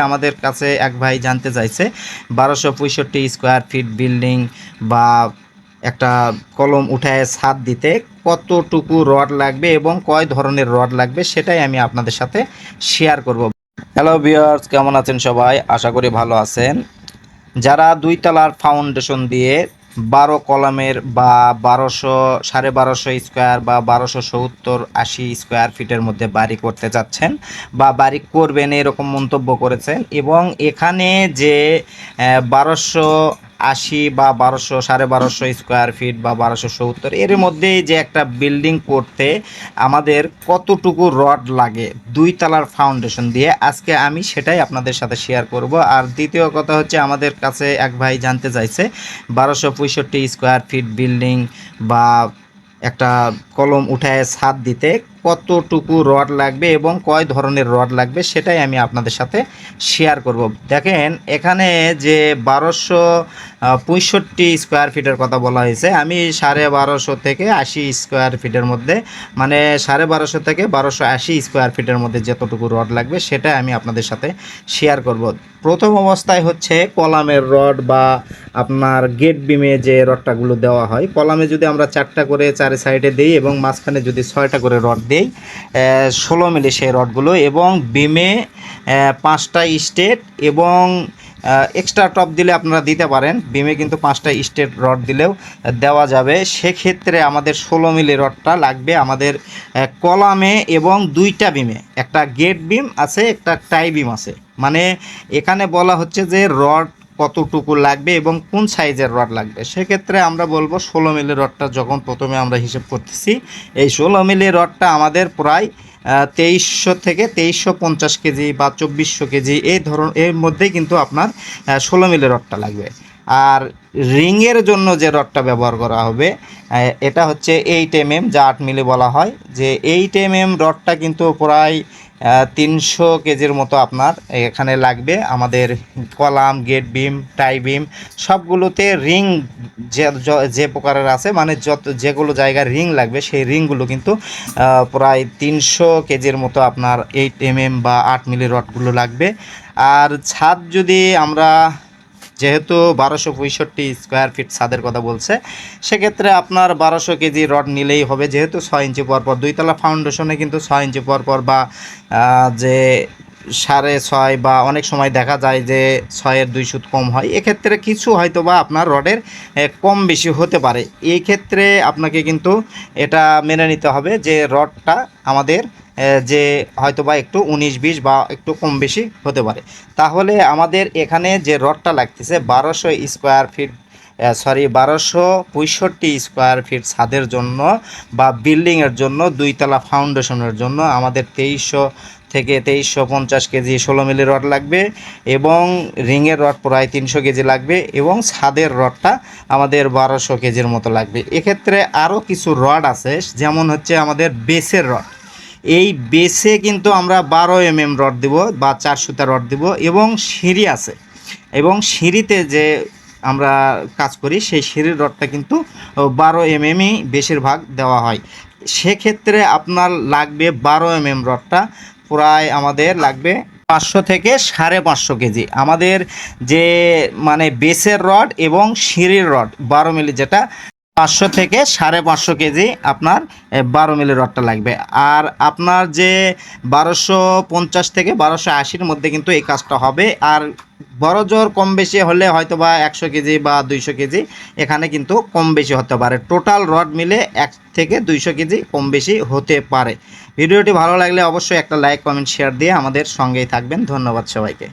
আমাদের কাছে এক ভাই জানতে চাইছে, বারোশো পঁয়ষট্টি স্কোয়ার ফিট বিল্ডিং বা একটা কলম উঠায় ছাদ দিতে কতটুকু রড লাগবে এবং কয় ধরনের রড লাগবে সেটাই আমি আপনাদের সাথে শেয়ার করব। হ্যালো বিয়ার্স কেমন আছেন সবাই? আশা করি ভালো আছেন। যারা দুই তলার ফাউন্ডেশন দিয়ে বারো কলামের বা বারোশো, সাড়ে বারোশো স্কোয়ার বা বারোশো সত্তর আশি স্কোয়ার ফিটের মধ্যে বাড়ি করতে চাচ্ছেন বা বাড়ি করবেন এরকম মন্তব্য করেছেন এবং এখানে যে বারোশো আশি বা বারোশো, সাড়ে বারোশো স্কোয়ার ফিট বা বারোশো সত্তর, এর মধ্যেই যে একটা বিল্ডিং করতে আমাদের কতটুকু রড লাগে, দুই তলার ফাউন্ডেশন দিয়ে, আজকে আমি সেটাই আপনাদের সাথে শেয়ার করব। আর দ্বিতীয় কথা হচ্ছে, আমাদের কাছে এক ভাই জানতে চাইছে, বারোশো পঁয়ষট্টি স্কোয়ার ফিট বিল্ডিং বা একটা কলম উঠায় ছাদ দিতে কতটুকু রড লাগবে এবং কয় ধরনের রড লাগবে সেটাই আমি আপনাদের সাথে শেয়ার করব। দেখেন, এখানে যে বারোশো পঁয়ষট্টি স্কোয়ার ফিটের কথা বলা হয়েছে, আমি সাড়ে বারোশো থেকে আশি স্কোয়ার ফিটের মধ্যে মানে সাড়ে বারোশো থেকে বারোশো আশি স্কোয়ার ফিটের মধ্যে যতটুকু রড লাগবে সেটাই আমি আপনাদের সাথে শেয়ার করব। প্রথম অবস্থায় হচ্ছে কলামের রড বা আপনার গেট বিমে যে রডটাগুলো দেওয়া হয়, কলামে যদি আমরা চারটা করে চারি সাইডে দিই এবং মাঝখানে যদি ছয়টা করে রড দিই ষোলো মিলি সেই রডগুলো এবং বিমে পাঁচটা স্টেট এবং এক্সট্রা টপ দিলে আপনারা দিতে পারেন। বিমে কিন্তু পাঁচটা স্টেট রড দিলেও দেওয়া যাবে। সেক্ষেত্রে আমাদের ষোলো মিলি রডটা লাগবে আমাদের কলামে এবং দুইটা বিমে। একটা গেট বিম আছে, একটা টাই বিম আছে। মানে এখানে বলা হচ্ছে যে রড কতটুকু লাগবে এবং কোন সাইজের রড লাগবে? সেক্ষেত্রে আমরা বলব ষোলো মিলি রডটা যখন প্রথমে আমরা হিসেব করতেছি, এই ষোলো মিলি রডটা আমাদের প্রায় তেইশশো থেকে তেইশশো পঞ্চাশ কেজি বা চব্বিশশো কেজি, এই ধরন, এর মধ্যেই কিন্তু আপনার ষোলো মিলি রডটা লাগবে। আর রিংয়ের জন্য যে রডটা ব্যবহার করা হবে এটা হচ্ছে এইট এম এম যা আট মিলি বলা হয়। যে এইট এম এম রডটা কিন্তু প্রায় তিনশো কেজির মতো আপনার এখানে লাগবে। আমাদের column, gate beam, tie beam, সবগুলোতে রিং যে যে প্রকারের আছে মানে যত, যেগুলো জায়গার রিং লাগবে, সেই রিংগুলো কিন্তু প্রায় তিনশো কেজির মতো আপনার এইট এম বা আট মিলি রডগুলো লাগবে। আর ছাদ যদি আমরা যেহেতু বারোশো পঁয়ষট্টি স্কোয়ার ফিট ছাদের কথা বলছে, সেক্ষেত্রে আপনার বারোশো কেজি রড নিলেই হবে। যেহেতু ছয় ইঞ্চি পর পর দুইতলা ফাউন্ডেশনে কিন্তু ছয় ইঞ্চি পর পর বা যে সাড়ে ছয় বা অনেক সময় দেখা যায় যে ছয়ের দুই সুত কম হয়, এক্ষেত্রে কিছু হয়তো বা আপনার রডের কম বেশি হতে পারে। এই ক্ষেত্রে আপনাকে কিন্তু এটা মেনে নিতে হবে যে রডটা আমাদের যে হয়তো বা একটু উনিশ, বিশ বা একটু কম বেশি হতে পারে। তাহলে আমাদের এখানে যে রডটা লাগতেছে বারোশো স্কোয়ার ফিট সরি, বারোশো পঁয়ষট্টি স্কোয়ার ফিট ছাদের জন্য বা বিল্ডিংয়ের জন্য দুইতলা ফাউন্ডেশনের জন্য আমাদের তেইশশো থেকে তেইশশো পঞ্চাশ কেজি ষোলো মিলি রড লাগবে এবং রিংয়ের রড প্রায় তিনশো কেজি লাগবে এবং ছাদের রডটা আমাদের বারোশো কেজির মতো লাগবে। এক্ষেত্রে আরও কিছু রড আছে, যেমন হচ্ছে আমাদের বেসের রড। এই বেসে কিন্তু আমরা বারো এম এম রড দিব বা চার সুতা রড দিব এবং সিঁড়ি আছে। এবং সিঁড়িতে যে আমরা কাজ করি, সেই সিঁড়ির রডটা কিন্তু বারো এম এমই বেশিরভাগ দেওয়া হয়। সেক্ষেত্রে আপনার লাগবে বারো এম এম রডটা, প্রায় আমাদের লাগবে পাঁচশো থেকে সাড়ে পাঁচশো কেজি। আমাদের যে মানে বেসের রড এবং সিঁড়ির রড, বারো মিলি যেটা পাঁচশো থেকে সাড়ে পাঁচশো কেজি আপনার বারো মিলি রডটা লাগবে। আর আপনার যে বারোশো পঞ্চাশ থেকে বারোশো আশির মধ্যে কিন্তু এই কাজটা হবে। আর বড় জোর কম বেশি হলে হয়তো বা একশো কেজি বা দুইশো কেজি এখানে কিন্তু কম বেশি হতে পারে। টোটাল রড মিলে এক থেকে দুইশো কেজি কম বেশি হতে পারে। ভিডিওটি ভালো লাগলে অবশ্যই একটা লাইক, কমেন্ট, শেয়ার দিয়ে আমাদের সঙ্গেই থাকবেন। ধন্যবাদ সবাইকে।